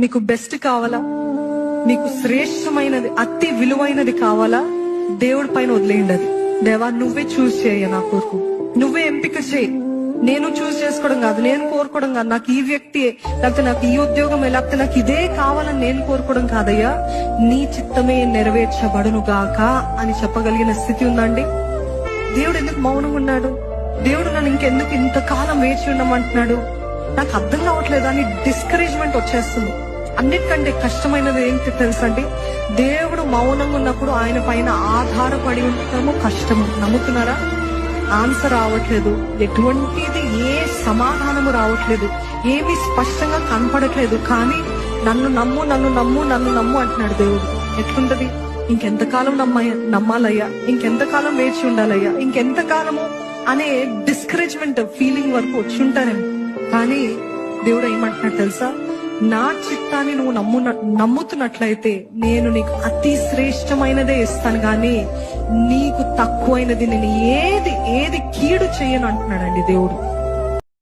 నీకు బెస్ట్ కావాలా? నీకు శ్రేష్టమైనది అతి విలువైనది కావాలా? దేవుడి పైన వదిలేయండి అది దేవా నువ్వే చూస్ చేయ నా కోరుకు. నువ్వే ఎంపిక చేయి. నేను చూస్ చేసుకోవడం కాదు నేను కోరుకోవడం కాదు. నాకు ఈ వ్యక్తి లేకపోతే నాకు ఈ ఉద్యోగం లేకపోతే నాకు ఇదే కావాలని నేను కోరుకోవడం కాదయ్యా. నీ చిత్తమే నెరవేర్చబడును గాక అని చెప్పగలిగిన స్థితి ఉందండి. దేవుడు ఎందుకు మౌనంగా ఉన్నాడు? దేవుడు నన్ను ఇంకెందుకు ఇంతకాలం వేచి ఉండమంటున్నాడు? నాకు అర్థం కావట్లేదు? అని డిస్కరేజ్మెంట్ వచ్చేస్తుంది. అన్నిటికంటే కష్టమైనది ఏంటి తెలుసా అండి దేవుడు మౌనంగా ఉన్నప్పుడు ఆయన పైన ఆధారపడి ఉండటము కష్టము. నమ్ముతున్నారా? ఆన్సర్ రావట్లేదు. ఎటువంటిది ఏ సమాధానము రావట్లేదు. ఏమీ స్పష్టంగా కనపడట్లేదు. కానీ నన్ను నమ్ము నన్ను నమ్ము నన్ను నమ్ము అంటున్నాడు దేవుడు. ఎట్లుంటది? ఇంకెంతకాలం నమ్మ నమ్మాలయ్యా? ఇంకెంతకాలం వేచి ఉండాలయ్యా? ఇంకెంతకాలము అనే డిస్కరేజ్మెంట్ ఫీలింగ్ వరకు వచ్చి ఉంటారేమో. కానీ దేవుడు ఏమంటున్నాడు తెలుసా? నా చిత్తాన్ని నువ్వు నమ్ము నమ్ముతున్నట్లయితే నేను నీకు అతి శ్రేష్టమైనదే ఇస్తాను గాని నీకు తక్కువైనది నేను ఏది ఏది కీడు చేయను అంటున్నాడండి దేవుడు.